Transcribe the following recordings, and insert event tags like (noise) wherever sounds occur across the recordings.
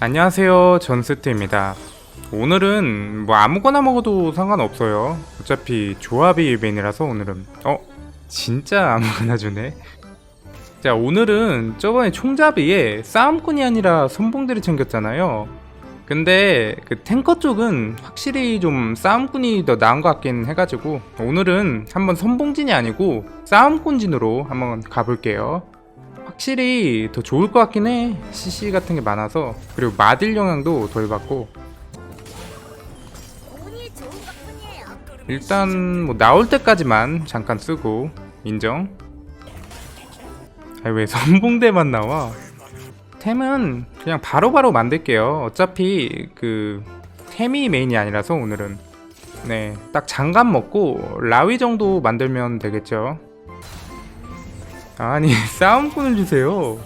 안녕하세요 전스트입니다. 오늘은 뭐 아무거나 먹어도 상관없어요. 어차피 조합이 메인이라서 오늘은. 어? 진짜 아무거나 주네? 자 오늘은 저번에 총잡이에 싸움꾼이 아니라 선봉들이 챙겼잖아요. 근데 그 탱커 쪽은 확실히 좀 싸움꾼이 더 나은 것 같긴 해가지고 오늘은 한번 선봉진이 아니고 싸움꾼진으로 한번 가볼게요 확실히 더 좋을 것 같긴 해. CC 같은 게 많아서 그리고 마딜 영향도 덜 받고. 일단 뭐 나올 때까지만 잠깐 쓰고 인정. 아니 왜 선봉대만 나와? 템은 그냥 바로바로 만들게요. 어차피 그 템이 메인이 아니라서 오늘은 네딱 장갑 먹고 라위 정도 만들면 되겠죠. 아니 (laughs) 싸움꾼을 주세요.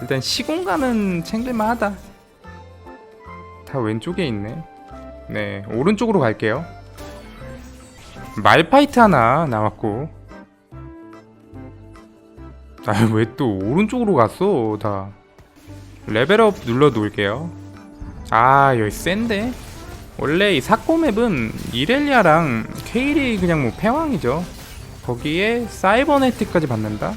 일단 시공간은 챙길만 하다. 다 왼쪽에 있네. 네, 오른쪽으로 갈게요. 말파이트 하나 나왔고. 아, 왜 또 오른쪽으로 갔어, 다. 레벨업 눌러 놓을게요. 아, 여기 센데? 원래 이 사코 맵은 이렐리아랑 케일이 그냥 뭐 패왕이죠. 거기에 사이버네틱까지 받는다?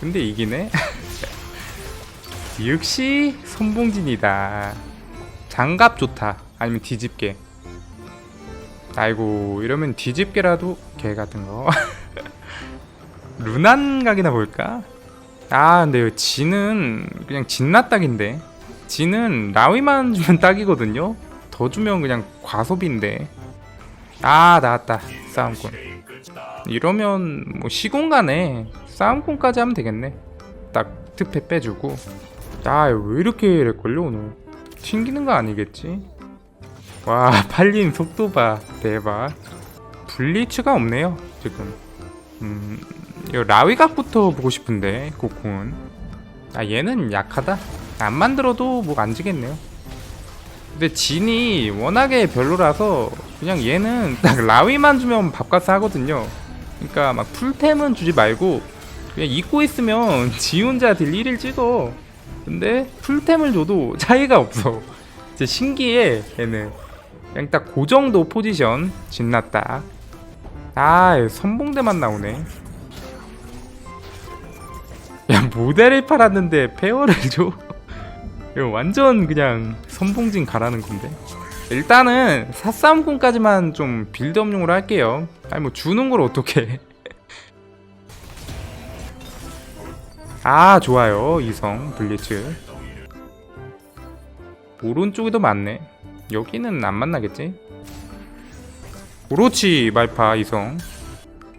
근데 이기네? (laughs) 역시 선봉진이다. 장갑 좋다. 아니면 뒤집개. 아이고 이러면 뒤집개라도 개 같은 거. (laughs) 루난 각이나 볼까? 아 근데 이 진은 그냥 진나 딱인데. 진은 라위만 주면 딱이거든요. 더 주면 그냥 과소비인데. 아 나왔다 싸움꾼. 이러면 뭐 시공간에 싸움꾼까지 하면 되겠네. 딱 특패 빼주고. 아왜 이렇게 렉걸려 오늘? 튕기는 거 아니겠지? 와 (laughs) 팔린 속도 봐 대박 블리츠가 없네요 지금 음 이거 라위각부터 보고 싶은데 고콩은 아 얘는 약하다 안 만들어도 뭐 안 지겠네요 근데 진이 워낙에 별로라서 그냥 얘는 딱 라위만 주면 밥값 하거든요 그러니까 막 풀템은 주지 말고 그냥 잊고 있으면 (laughs) 지 혼자 딜 1일 찍어. 근데 풀템을 줘도 (laughs) 차이가 없어. 진짜 신기해 얘는. 그냥 딱그 정도 포지션 진났다. 아 선봉대만 나오네. 야 모델을 팔았는데 페어를 (laughs) 줘? 이거 완전 그냥 선봉진 가라는 건데 일단은 사싸움꾼까지만 좀 빌드업용으로 할게요. 아니 뭐 주는 걸 어떻게 (laughs) 아 좋아요. 이성 블리츠. 오른쪽에도 많네. 여기는 안 만나겠지? 그렇지 말파 이성.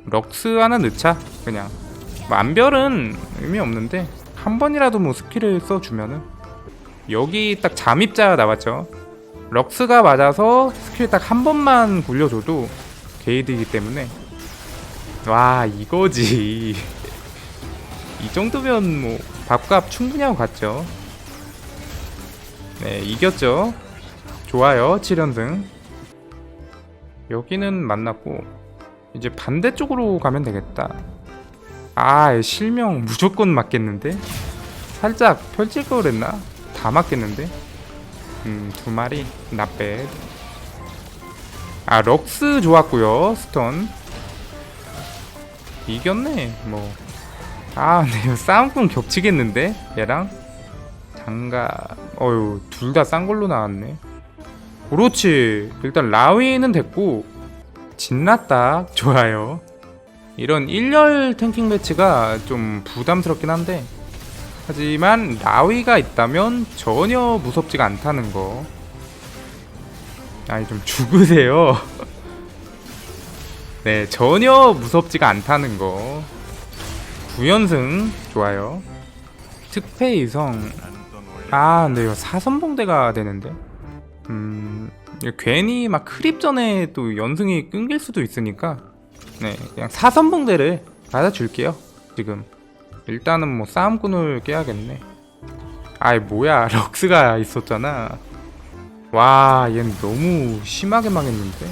럭스 하나 넣자 그냥. 만별은 의미 없는데 한 번이라도 뭐 스킬을 써주면은. 여기 딱 잠입자 나왔죠 럭스가 맞아서 스킬 딱 한 번만 굴려줘도 게이드이기 때문에. 와 이거지. (laughs) 이 정도면 뭐 밥값 충분히 하고 갔죠. 네 이겼죠. 좋아요 7연승. 여기는 만났고 이제 반대쪽으로 가면 되겠다. 아 실명 무조건 맞겠는데? 살짝 펼칠 걸 그랬나? 다 맞겠는데 음 두 마리. 나빼 아 럭스 좋았고요 스톤. 이겼네 뭐아 근데 이거 싸움꾼 겹치겠는데? 얘랑? 장가 어유 둘 다 싼 걸로 나왔네. 그렇지. 일단 라위는 됐고 진났다. 좋아요. 이런 1열 탱킹 매치가 좀 부담스럽긴 한데 하지만 라위가 있다면 전혀 무섭지가 않다는 거. 아니 좀 죽으세요. (laughs) 네 전혀 무섭지가 않다는 거. 9연승 좋아요. 특패 이성. 아 근데 이거 사선봉대가 되는데? 음 괜히 막 크립 전에 또 연승이 끊길 수도 있으니까. 네 그냥 사선봉대를 받아줄게요 지금 일단은 뭐 싸움꾼을 깨야겠네. 아이 뭐야 (laughs) 럭스가 있었잖아. 와 얘는 너무 심하게 망했는데?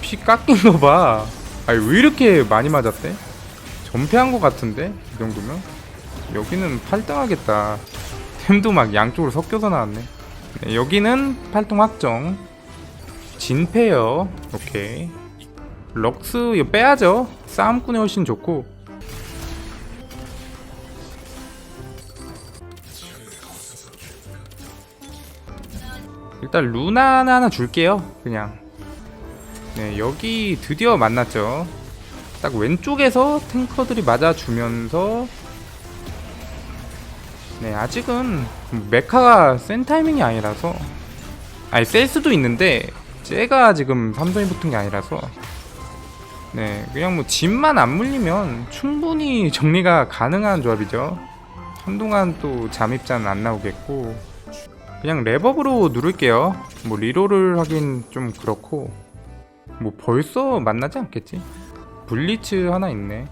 피 깎인 거봐. 아니 왜 이렇게 많이 맞았대? 전패한 거 같은데? 이 정도면? 여기는 8등 하겠다. 템도 막 양쪽으로 섞여서 나왔네. 네, 여기는 팔통 확정. 진페어 오케이. 럭스 이거 빼야죠. 싸움꾼이 훨씬 좋고 일단 루나 하나 줄게요 그냥. 네 여기 드디어 만났죠. 딱 왼쪽에서 탱커들이 맞아주면서. 네 아직은 메카가 센 타이밍이 아니라서. 아니 셀 수도 있는데 쟤가 지금 삼성이 붙은 게 아니라서. 네 그냥 뭐 집만 안 물리면 충분히 (laughs) 정리가 가능한 조합이죠. 한동안 또 잠입자는 안 나오겠고 그냥 랩업으로 누를게요 뭐 리롤을 하긴 좀 그렇고 뭐 벌써 만나지 않겠지 블리츠 하나 있네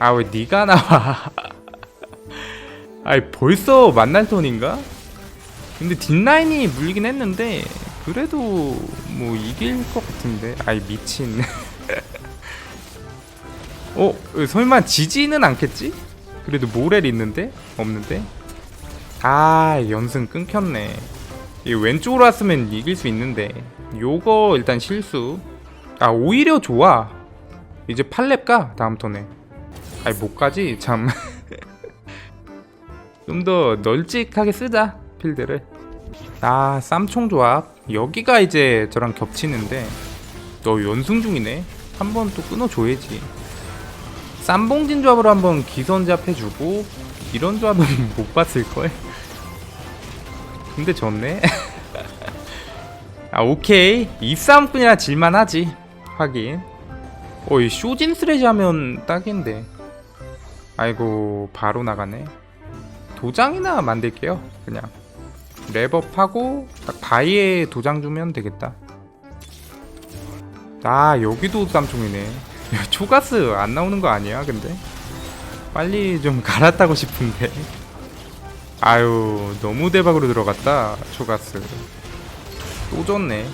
아 왜 니가 나와 (laughs) 아이 벌써 만날 턴인가? 근데 뒷라인이 물리긴 했는데 그래도 뭐 이길 것 같은데 아이 미친 (laughs) 어? 설마 지지는 않겠지? 그래도 모렐 있는데? 없는데? 아 연승 끊겼네. 이 왼쪽으로 왔으면 이길 수 있는데. 요거 일단 실수. 아 오히려 좋아. 이제 8렙 가 다음 턴에. 아니 못 가지? 참. (laughs) 좀 더 널찍하게 쓰자 필드를. 아 쌈총 조합. 여기가 이제 저랑 겹치는데. 너 연승 중이네. 한 번 또 끊어줘야지. 쌈봉진 조합으로 한번 기선제압 해주고 이런 조합은 (laughs) 못 봤을걸 근데 졌네. (laughs) 아 오케이. 이 싸움꾼이라 질만하지. 하긴 어이 쇼진 스레지 하면 딱인데. 아이고 바로 나가네. 도장이나 만들게요 그냥. 랩업하고 딱 바위에 도장 주면 되겠다. 아 여기도 쌈총이네. (laughs) 야, 초가스 안 나오는 거 아니야 근데? 빨리 좀 갈아타고 싶은데 아유 너무 대박으로 들어갔다 초가스. 또 졌네.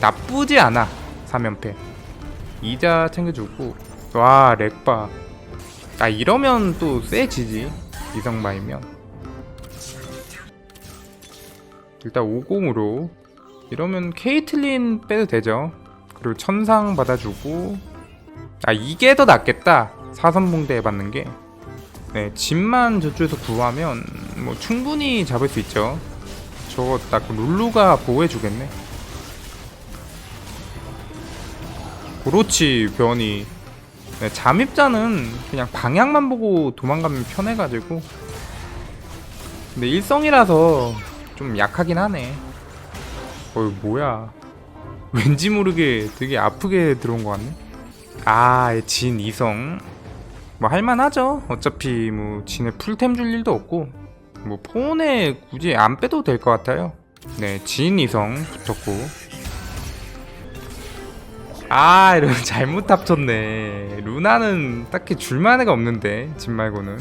나쁘지 않아 3연패. 이자 챙겨주고. 와 렉바. 아 이러면 또 세지지 이성마이면. 일단 50으로. 이러면 케이틀린 빼도 되죠. 그리고 천상 받아주고. 아 이게 더 낫겠다. 사선봉대 받는 게. 네, 집만 저쪽에서 구하면 뭐 충분히 잡을 수 있죠. 저거 딱 룰루가 보호해주겠네. 그렇지 변이. 네, 잠입자는 그냥 방향만 보고 도망가면 편해가지고. 근데 일성이라서 좀 약하긴 하네. 어이 뭐야? 왠지 모르게 되게 아프게 들어온 것 같네. 아, 진 이성. 뭐 할만하죠. 어차피 뭐 진에 풀템 줄 일도 없고 뭐 폰에 굳이 안 빼도 될 것 같아요. 네, 진 이성 붙었고. 아, 이런 (laughs) 잘못 합쳤네. 루나는 딱히 줄만 애가 없는데 진 말고는.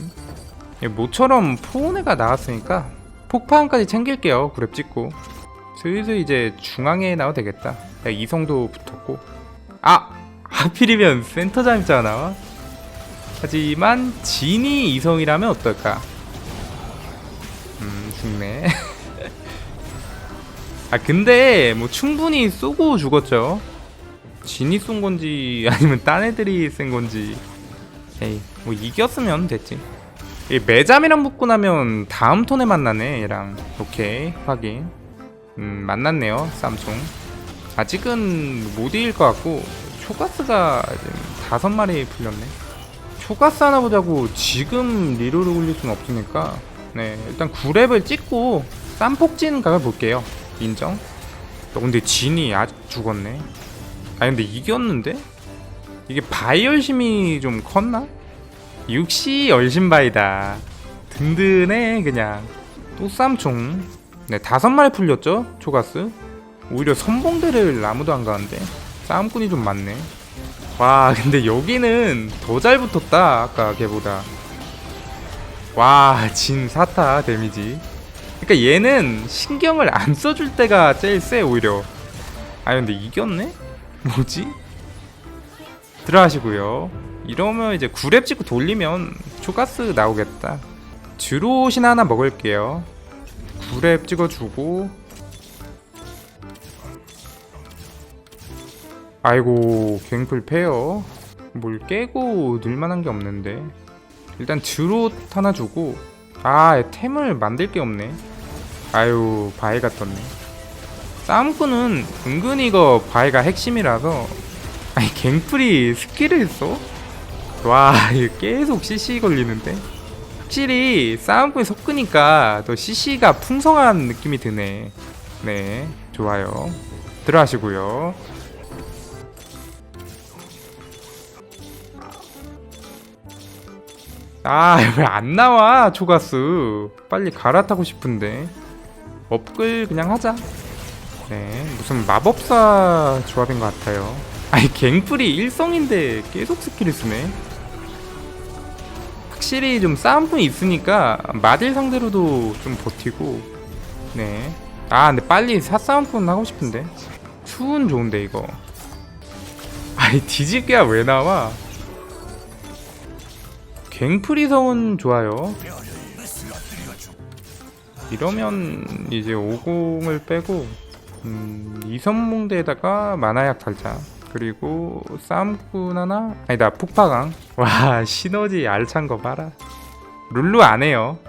예, 모처럼 포온애가 나왔으니까 폭파함까지 챙길게요. 그랩 찍고. 슬슬 이제 중앙에 나와도 되겠다. 야, 이성도 붙었고. 아! (laughs) 하필이면 센터 잠자가 나와? 하지만 진이 이성이라면 어떨까? 음 죽네. (laughs) 아 근데 뭐 충분히 쏘고 죽었죠. 진이 쏜 건지 아니면 딴 애들이 쓴 건지. 에이 뭐 이겼으면 됐지. 이 매잠이랑 붙고 나면 다음 턴에 만나네 얘랑. 오케이 확인. 음 만났네요 쌈총. 아직은 못 이길 것 같고 초가스가 다섯 마리 풀렸네. 초가스 하나 보자고 지금 리로를 굴릴 수는 없으니까 네 일단 9랩을 찍고 쌈폭진 각을 볼게요. 인정? 너 근데 진이 아직 죽었네. 아 근데 이겼는데? 이게 바이 열심히 좀 컸나? 역시 열심바이다. 든든해 그냥. 또 쌈총. 네 다섯 마리 풀렸죠 초가스? 오히려 선봉대를 아무도 안 가는데? 싸움꾼이 좀 많네. 와 근데 여기는 더 잘 붙었다 아까 걔보다 와 진 사타 데미지. 그러니까 얘는 신경을 안 써줄 때가 제일 세 오히려. 아 근데 이겼네? (laughs) 뭐지? 들어가시고요. 이러면 이제 9렙 찍고 돌리면 초가스 나오겠다. 주로신 하나 먹을게요. 두랩 찍어주고. 아이고 갱플 페어 뭘 깨고 늘만한 게 없는데 일단 드롯 하나 주고 아 템을 만들 게 없네. 아유 바위가 떴네. 싸움꾼은 은근히 이거 바위가 핵심이라서 아니 갱플이 스킬을 써? 와 이거 계속 CC 걸리는데? 확실히 싸움꾼이 섞으니까 더 CC가 풍성한 느낌이 드네. 네 좋아요. 들어가시고요 아 (laughs) 왜 안 나와 초가스 빨리 갈아타고 싶은데. 업글 그냥 하자. 네 무슨 마법사 조합인 것 같아요. 아니 갱플이 일성인데 계속 스킬을 쓰네. 확실히 좀 싸움꾼이 있으니까 마딜 상대로도 좀 버티고. 네 아 근데 빨리 사싸움꾼 하고 싶은데. 수은 좋은데 이거. 아니 뒤집기야 왜 나와 갱프리 성은 좋아요. 이러면 이제 50을 빼고 음, 이선몽대에다가 만화약 달자. 그리고 싸움꾼 하나? 아니다 폭파강. 와 시너지 알찬 거 봐라. 룰루 안 해요.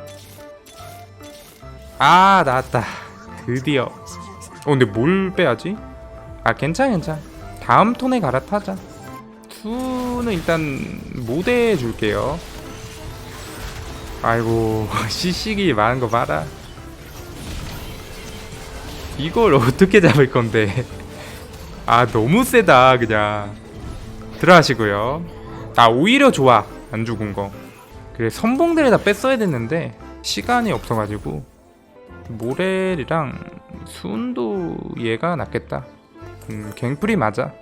아 나왔다. 드디어. 어 근데 뭘 빼야지? 아 괜찮아 괜찮아. 다음 톤에 갈아타자. 투는 일단 모대 줄게요 아이고 (laughs) 시식이 많은 거 봐라. 이걸 어떻게 잡을 건데? (laughs) 아 너무 세다 그냥. 들어가시고요. 아 오히려 좋아 안 죽은 거. 그래 선봉들에다 뺐어야 됐는데 시간이 없어가지고. 모렐이랑 수은도 얘가 낫겠다. 음 갱플이 맞아.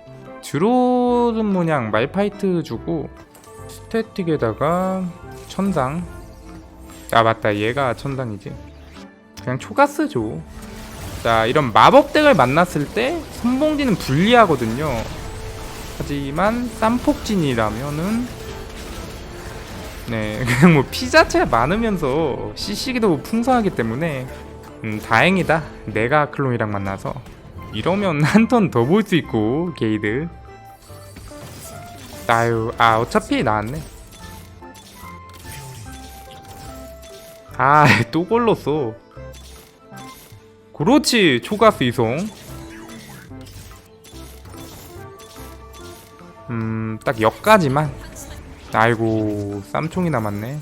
드로는 뭐냥 말파이트 주고 스태틱에다가 천상 아 맞다. 얘가 천상이지. 그냥 초가스 줘자 이런 마법덱을 만났을 때 선봉지는 불리하거든요. 하지만 쌈폭진이라면은 네 (laughs) 그냥 뭐 피 자체가 많으면서 CC기도 풍성하기 때문에 음 다행이다. 내가 클론이랑 만나서. 이러면 (laughs) 한 턴 더 볼 수 있고 게이드. 아유 아 어차피 나왔네 아 (laughs) 또 걸렀어. 그렇지 초가스 이송. 음 딱 역까지만. 아이고 쌈총이 남았네.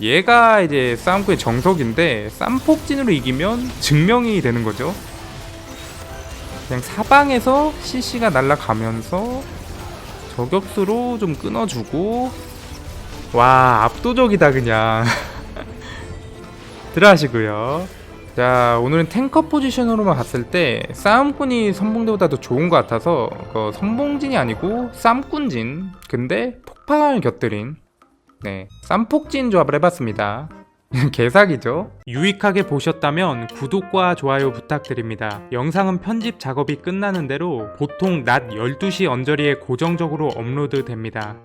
얘가 이제 싸움꾼의 정석인데 쌈폭진으로 이기면 증명이 되는 거죠. 그냥 사방에서 CC가 날아가면서 저격수로 좀 끊어주고. 와 압도적이다 그냥 (laughs) 들어가시고요. 자 오늘은 탱커 포지션으로만 갔을 때 싸움꾼이 선봉대보다 더 좋은 것 같아서 그 선봉진이 아니고 쌈꾼진 근데 폭파강을 곁들인 네 쌈폭진 조합을 해봤습니다. (laughs) 개사기죠? 유익하게 보셨다면 구독과 좋아요 부탁드립니다. 영상은 편집 작업이 끝나는 대로 보통 낮 12시 언저리에 고정적으로 업로드 됩니다